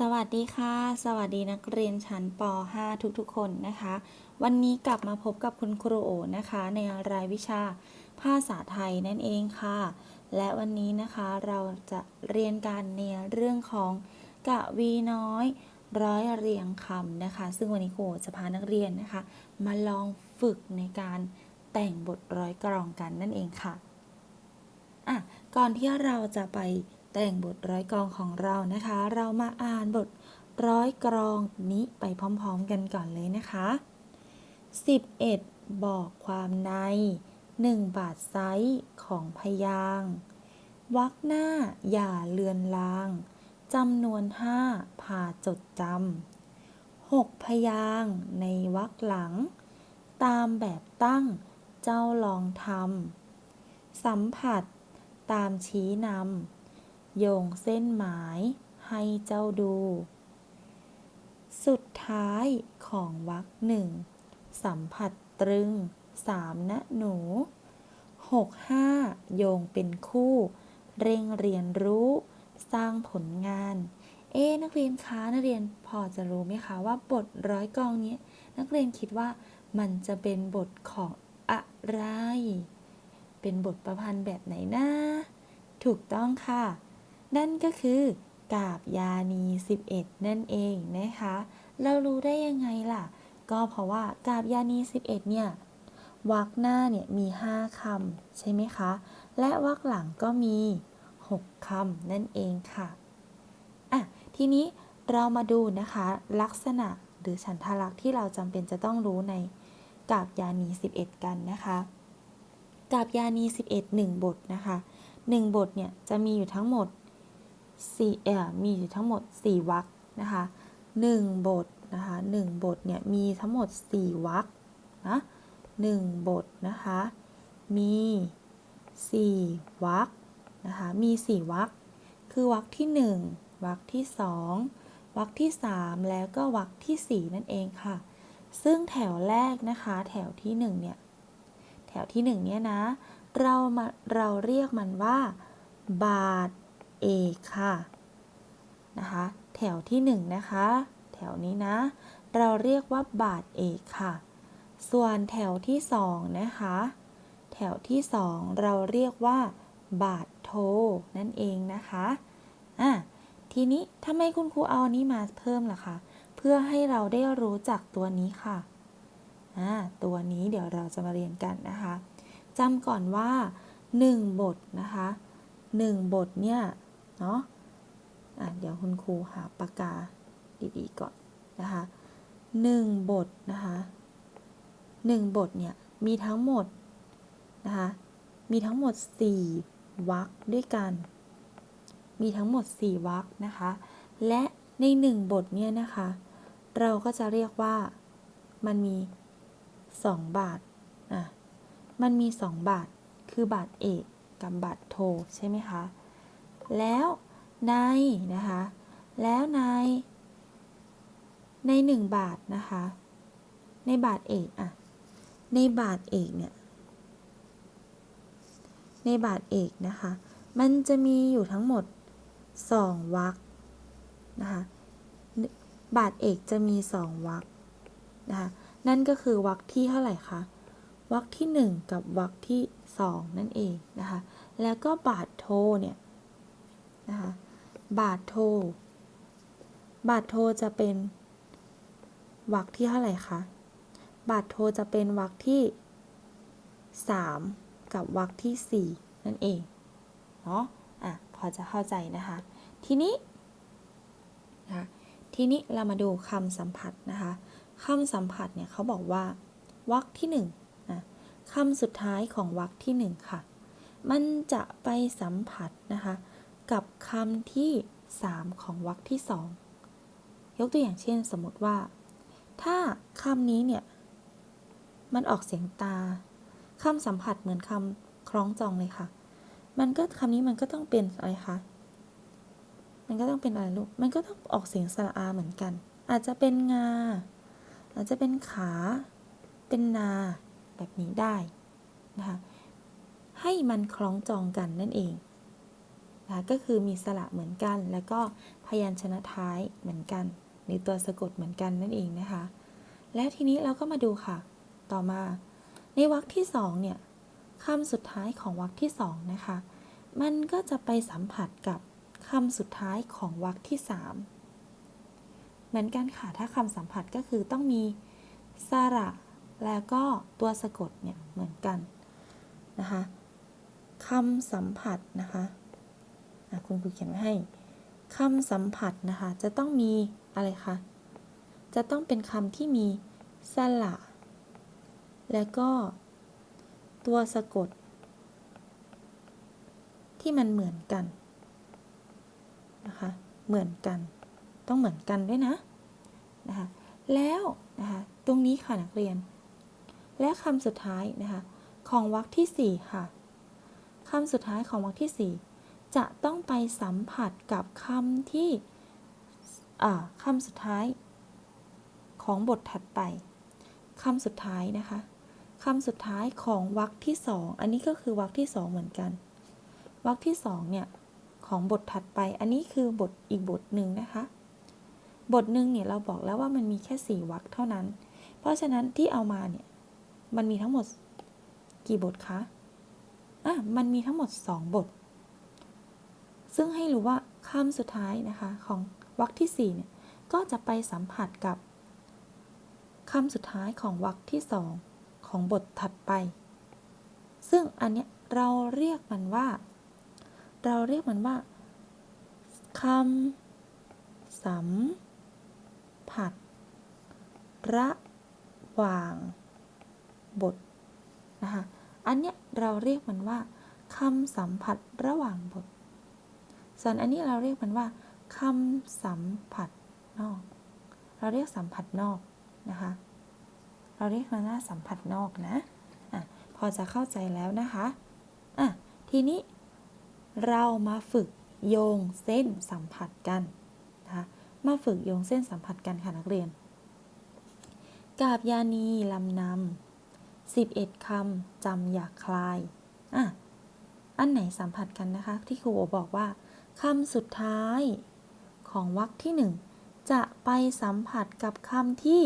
สวัสดีค่ะ สวัสดีนักเรียนชั้นป .5 ทุกๆ คนนะคะ วันนี้กลับมาพบกับคุณครูโอนะคะ ในรายวิชาภาษาไทยนั่นเองค่ะ และวันนี้นะคะเราจะเรียนการในเรื่องของกะวีน้อย ร้อยเรียงคำนะคะ ซึ่งวันนี้ครูจะพานักเรียนนะคะ มาลองฝึกในการแต่งบทร้อยกรองกันนั่นเองค่ะอะก่อนที่เราจะไป แต่งบทร้อยกรองของเรานะคะ เรามาอ่านบทร้อยกรองนี้ไปพร้อมๆกันก่อนเลยนะคะ 11 บอกความใน 1 บาทไซส์ของพยางวรรคหน้าอย่าเลือนลางจำนวน 5 พาจดจำหกพยางในวรรคหลัง ตามแบบตั้งเจ้าลองทำสัมผัส ตามชี้นำ โยงเส้นหมายให้เจ้าดู สุดท้ายของวรรคหนึ่งสัมผัสตรึงสามนะหนูหกห้าโยงเป็นคู่ เร่งเรียนรู้ สร้างผลงาน เอ๊นักเรียนคะนักเรียนพอจะรู้ไหมคะว่าบทร้อยกองนี้นักเรียนคิดว่ามันจะเป็นบทของอะไร เป็นบทประพันธ์แบบไหนนะ ถูกต้องค่ะ นั่นก็คือกาบยานี 11 นั่นเองนะคะ เรารู้ได้ยังไงล่ะ ก็เพราะว่ากาบยานี 11 เนี่ยวรรคหน้าเนี่ยมี 5คำใช่ไหมคะ และวรรคหลังก็มี 6คำนั่นเองค่ะอะ ทีนี้เรามาดูนะคะ ลักษณะหรือฉันทลักษณ์ที่เราจำเป็นจะต้องรู้ในกาบยานี 11 กันนะคะกาบยานี 11 1 บทนะคะ 1 บทเนี่ยจะมีอยู่ทั้งหมด 4เอ่อมีอยู่ทั้งหมด 4วรรคนะคะ1บทนะคะ1บทเนี่ยมีทั้งหมด 4วรรคนะ1บทนะคะมี 4วรรคนะคะมี 4วรรคคือวรรคที่ 1วรรคที่ 2วรรคที่ 3 แล้วก็วรรคทีสี่4 นั่นเองค่ะ ซึ่งแถวแรกนะคะแถวที่ 1 เนี่ย แถวที่ 1 เนี่ยนะ เรามาเราเรียกมันว่า บาท เอค่ะนะคะแถวที่1นะคะ แถวนี้นะ เราเรียกว่าบาทเอกค่ะ ส่วนแถวที่2นะคะ แถวที่ 2 เราเรียกว่า บาทโท นั่นเองนะคะอะทีนี้ทำไมคุณครูเอาอันนี้มาเพิ่มล่ะคะเพื่อให้เราได้รู้จักตัวนี้ค่ะอ่าตัวนี้เดี๋ยวเราจะมาเรียนกันนะคะจำก่อนว่า 1 บทนะคะ 1 บทเนี่ย เนาะะเดี๋ยวคุณครูหาปากกาดีๆก่อนนะคะ1บทนะคะ1บทเนี่ยมีทั้งหมดนะคะมีทั้งหมด 4วรรคด้วยกัน มีทั้งหมด 4วรรคนะคะ และใน 1 บทเนี่ยนะคะ เราก็จะเรียกว่ามันมี 2 บาทอะมันมี 2 บาทคือบาทเอกกับบาทโทใช่ไหมคะ แล้วในนะคะ แล้วใน ใน1บาทนะคะ ในบาทเอกอะในบาทเอกเนี่ย ในบาทเอกนะคะ มันจะมีอยู่ทั้งหมด2วรรคนะคะ บาทเอกจะมี2วรรคนะคะ นั่นก็คือวรรคที่เท่าไหร่คะวรรคที่ 1 กับวรรคที่ 2 นั่นเองนะคะ แล้วก็บาทโทเนี่ย นะคะบาทโท บาทโทจะเป็นวรรคที่เท่าไหร่คะ บาทโทจะเป็นวรรคที่ 3 กับวรรคที่ 4 นั่นเอง เนาะอะ พอจะเข้าใจนะคะ ทีนี้นะทีนี้เรามาดูคำสัมผัสนะคะคำสัมผัสเนี่ยเขาบอกว่าวรรคที่1นะคำสุดท้ายของวรรคที่ 1 ค่ะ มันจะไปสัมผัสนะคะ กับคำที่ 3 ของวรรคที่ 2 ยกตัวอย่างเช่นสมมติว่า ถ้าคำนี้เนี่ย มันออกเสียงตาคำสัมผัสเหมือนคำคล้องจองเลยค่ะ มันก็คำนี้มันก็ต้องเป็นอะไรคะ มันก็ต้องเป็นอะไรลูก มันก็ต้องออกเสียงสระอาเหมือนกัน อาจจะเป็นงา อาจจะเป็นขา เป็นนาแบบนี้ได้นะคะ ให้มันคล้องจองกันนั่นเอง นะก็คือมีสระเหมือนกัน แล้วก็พยัญชนะท้ายเหมือนกัน หรือตัวสะกดเหมือนกันนั่นเองนะคะ และทีนี้เราก็มาดูค่ะ ต่อมา ในวรรคที่สองเนี่ยคำสุดท้ายของวรรคที่สองนะคะ มันก็จะไปสัมผัสกับคำสุดท้ายของวรรคที่สามเหมือนกันค่ะ ถ้าคำสัมผัสก็คือต้องมีสระแล้วก็ตัวสะกดเนี่ยเหมือนกันนะคะคำสัมผัสนะคะ คุณครูเขียนไว้ให้คำสัมผัสนะคะ จะต้องมีอะไรคะ จะต้องเป็นคำที่มีสระ แล้วก็ตัวสะกด ที่มันเหมือนกันนะคะ เหมือนกัน ต้องเหมือนกันด้วยนะนะคะ แล้วนะคะ ตรงนี้ค่ะนักเรียน และคำสุดท้ายนะคะ ของวรรคที่ 4 ค่ะคำสุดท้ายของวรรคที่ 4 จะต้องไปสัมผัสกับคำที่คำสุดท้าย ของบทถัดไปคำสุดท้ายนะคะคำสุดท้ายของวรรคที่2อันนี้ก็คือวรรคที่2เหมือนกันวรรคที่2เนี่ยของบทถัดไป อันนี้คือบทอีกบทหนึ่งนะคะ บทหนึ่งเนี่ยเราบอกแล้วว่ามันมีแค่4วรรคเท่านั้น เพราะฉะนั้นที่เอามาเนี่ยมันมีทั้งหมดกี่บทคะอะมันมีทั้งหมด2บท ซึ่งให้รู้ว่าคำสุดท้ายนะคะของวรรคที่4เนี่ยก็จะไปสัมผัสกับคำสุดท้ายของวรรคที่2ของบทถัดไป ซึ่งอันเนี้ยเราเรียกมันว่า เราเรียกมันว่าคำสัมผัส ระหว่างบทนะคะ อันเนี้ยเราเรียกมันว่าคำสัมผัสระหว่างบท ส่วนอันนี้เราเรียกมันว่าคำสัมผัสนอก เราเรียกสัมผัสนอกนะคะ เราเรียกมันว่าสัมผัสนอกนะอะพอจะเข้าใจแล้วนะคะอะทีนี้เรามาฝึกโยงเส้นสัมผัสกันนะคะมาฝึกโยงเส้นสัมผัสกันค่ะนักเรียน กาบยานีลำนำ11คำจำอยากคลายอะอันไหนสัมผัสกันนะคะ ที่ครูโอบอกว่า คำสุดท้าย ของวรรคที่ 1 จะไปสัมผัสกับคำที่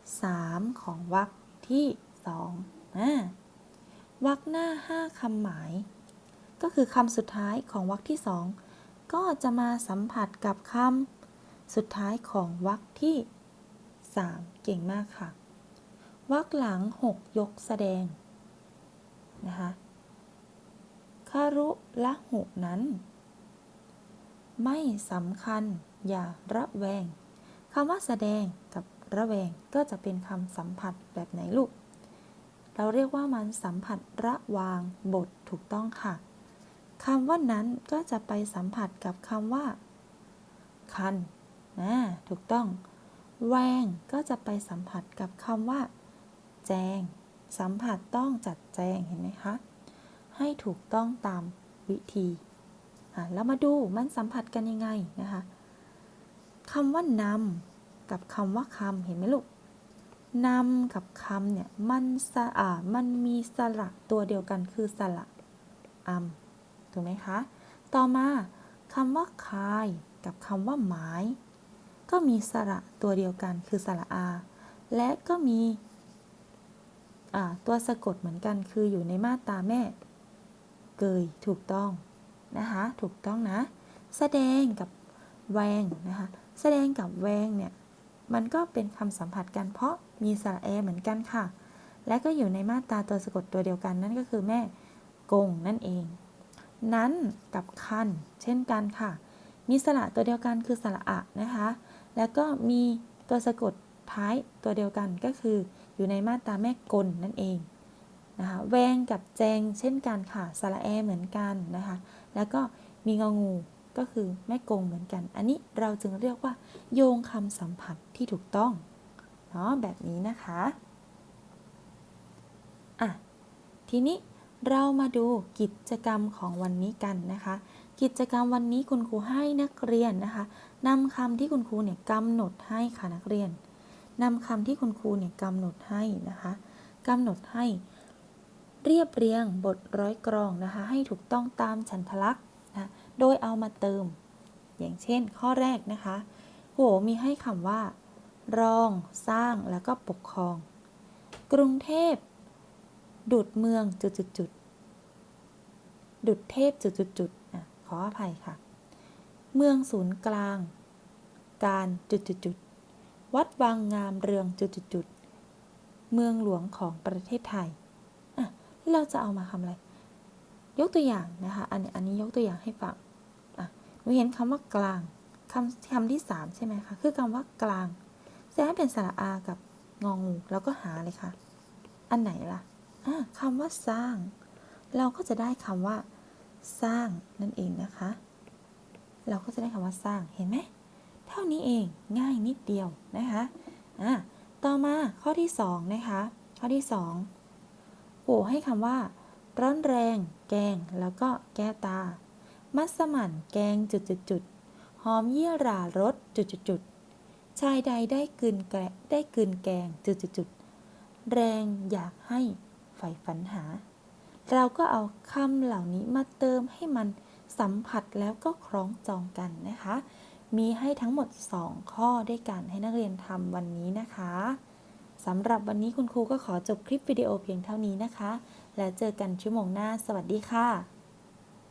3 ของวรรคที่2อ่าวรรคหน้า 5คำหมาย ก็คือคำสุดท้ายของวรรคที่ 2 ก็จะมาสัมผัสกับคำสุดท้ายของวรรคที่ 3 เก่งมากค่ะวรรคหลัง 6 ยกแสดงนะคะคารุละหุนั้น ไม่สำคัญอย่าระแวงคำว่าแสดงกับระแวงก็จะเป็นคำสัมผัสแบบไหนลูก เราเรียกว่ามันสัมผัสระวางบทถูกต้องค่ะคำว่านั้นก็จะไปสัมผัสกับคำว่า คันนะถูกต้อง แวงก็จะไปสัมผัสกับคำว่า แจง สัมผัสต้องจัดแจงเห็นไหมคะ ให้ถูกต้องตามวิธี อะแล้วมาดูมันสัมผัสกันยังไงนะคะคำว่านำกับคำว่าคำเห็นไหมลูกนำกับคำเนี่ยมันสะอามันมีสระตัวเดียวกันคือสระอัมถูกไหมคะ ต่อมาคำว่าคายกับคำว่าหมาย ก็มีสระตัวเดียวกันคือสระอา และก็มีตัวสะกดเหมือนกันคืออยู่ในมาตราแม่ เกยถูกต้อง นะคะ ถูกต้องนะ แสดงกับแวงนะคะ แสดงกับแวงเนี่ยมันก็เป็นคำสัมผัสกันเพราะมีสระแอเหมือนกันค่ะ และก็อยู่ในมาตราตัวสะกดตัวเดียวกันนั่นก็คือแม่กงนั่นเอง นั้นกับคันเช่นกันค่ะ มีสระตัวเดียวกันคือสระอะนะคะ แล้วก็มีตัวสะกดท้ายตัวเดียวกันก็คืออยู่ในมาตราแม่กลนั่นเองนะคะแวงกับแจงเช่นกันค่ะสระแอเหมือนกันนะคะ แล้วก็มีงองูก็คือแม่กงเหมือนกัน อันนี้เราจึงเรียกว่า โยงคำสัมผัสที่ถูกต้องเนาะแบบนี้นะคะอะทีนี้เรามาดูกิจกรรมของวันนี้กันนะคะ กิจกรรมวันนี้คุณครูให้นักเรียนนะคะนำคำที่คุณครูเนี่ยกำหนดให้ค่ะนักเรียนนำคำที่คุณครูเนี่ยกำหนดให้นะคะกำหนดให้ เรียบเรียงบทร้อยกรองนะคะ ให้ถูกต้องตามฉันทลักษณ์นะโดยเอามาเติม อย่างเช่น ข้อแรกนะคะโหมีให้คำว่า รองสร้างแล้วก็ปกครอง กรุงเทพ ดุดเมืองจุดจุดจุดดุดเทพจุดจุดจุดขออภัยค่ะ เมืองศูนย์กลาง การจุดจุดจุดวัดวังงามเรืองจุดจุดจุดเมืองหลวงของประเทศไทย เราจะเอามาทำอะไร ยกตัวอย่างนะคะอันนี้อันนี้ยกตัวอย่างให้ฟังอะหนูเห็นคำว่ากลางคำคำที่สามใช่ไหมคะคือคำว่ากลางจะให้เป็นสระอากับงองูแล้วก็หาเลยค่ะ อันไหนล่ะะคำว่าสร้าง เราก็จะได้คำว่า สร้างนั่นเองนะคะ เราก็จะได้คำว่าสร้างเห็นไหมเท่านี้เองง่ายนิดเดียวนะคะะต่อมาข้อที่2นะคะ ข้อที่ 2 โผล่ให้คำว่า ร้อนแรง แกง แล้วก็แก้ตา มัสมั่นแกงจุดจุดจุดหอมเยี่ยรารสจุดจุดจุดชายใดได้กืนแกะได้กืนแกงจุดจุดจุดแรงอยากให้ใฝ่ฝันหา เราก็เอาคำเหล่านี้มาเติมให้มันสัมผัสแล้วก็คล้องจองกันนะคะ มีให้ทั้งหมด 2 ข้อด้วยกันให้นักเรียนทำวันนี้นะคะ สำหรับวันนี้คุณครูก็ขอจบคลิปวิดีโอเพียงเท่านี้นะคะ แล้วเจอกันชั่วโมงหน้า สวัสดีค่ะ